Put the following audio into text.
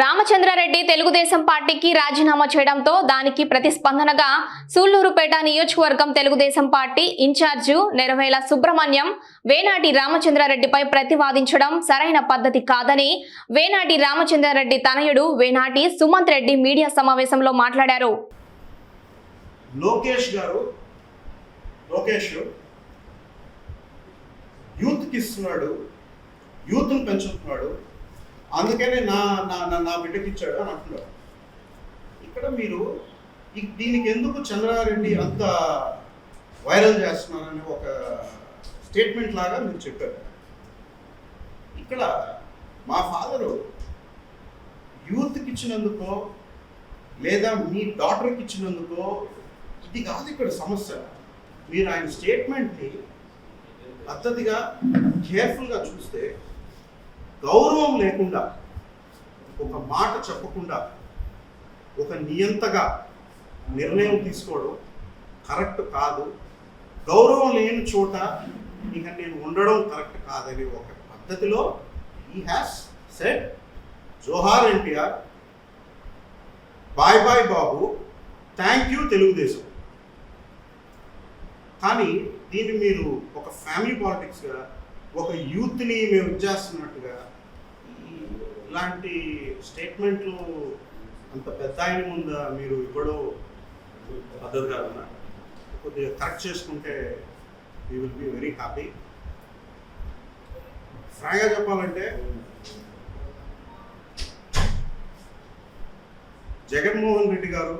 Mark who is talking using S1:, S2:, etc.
S1: రామచంద్రారెడ్డి తెలుగుదేశం పార్టీకి రాజీనామా చేయడంతో దానికి ప్రతిస్పందనగా సూళ్ళూరుపేట నియోజకవర్గం Telugu Desam party in charge Neravela Subrahmanyam Venati రామచంద్రారెడ్డిపై ప్రతివాదించడం సరైన పద్ధతి కాదని వేనాటి రామచంద్రారెడ్డి తనయుడు వేనాటి సుమంత్ రెడ్డి మీడియా సమావేశంలో మాట్లాడారు.
S2: లోకేష్ గారు లోకేష్ యూత్కి ఇస్తున్నాడు పెంచుతున్నాడు అందుకనే నా నా నా బిడ్డకి ఇచ్చాడు అని అంటున్నాడు. ఇక్కడ మీరు దీనికి ఎందుకు చంద్రారెడ్డి అంత వైరల్ చేస్తున్నారని ఒక స్టేట్మెంట్ లాగా మీరు చెప్పారు. ఇక్కడ మా ఫాదరు యూత్కి ఇచ్చినందుకో లేదా మీ డాటర్కి ఇచ్చినందుకో ఇది కాదు ఇక్కడ సమస్య. మీరు ఆయన స్టేట్మెంట్ని పద్ధతిగా కేర్ఫుల్గా చూస్తే గౌరవం లేకుండా ఒక మాట చెప్పకుండా ఒక నియంతగా నిర్ణయం తీసుకోవడం కరెక్ట్ కాదు. గౌరవం లేని చోట ఇక నేను ఉండడం కరెక్ట్ కాదని ఒక పద్ధతిలో ఈ హ్యాస్ సెట్ జోహార్ NTR bye bye Babu thank you Telugu Desam. కానీ దీన్ని మీరు ఒక ఫ్యామిలీ పాలిటిక్స్గా ఒక యూత్ని మేము ఇచ్చేస్తున్నట్టుగా ఇలాంటి స్టేట్మెంట్లు అంత పెద్ద ఆయన ముందు మీరు ఇవ్వడం పద్ధతి కాదన్న కొద్దిగా కరెక్ట్ చేసుకుంటే you will be very happy ఫ్రాగా చెప్పాలంటే జగన్మోహన్ రెడ్డి గారు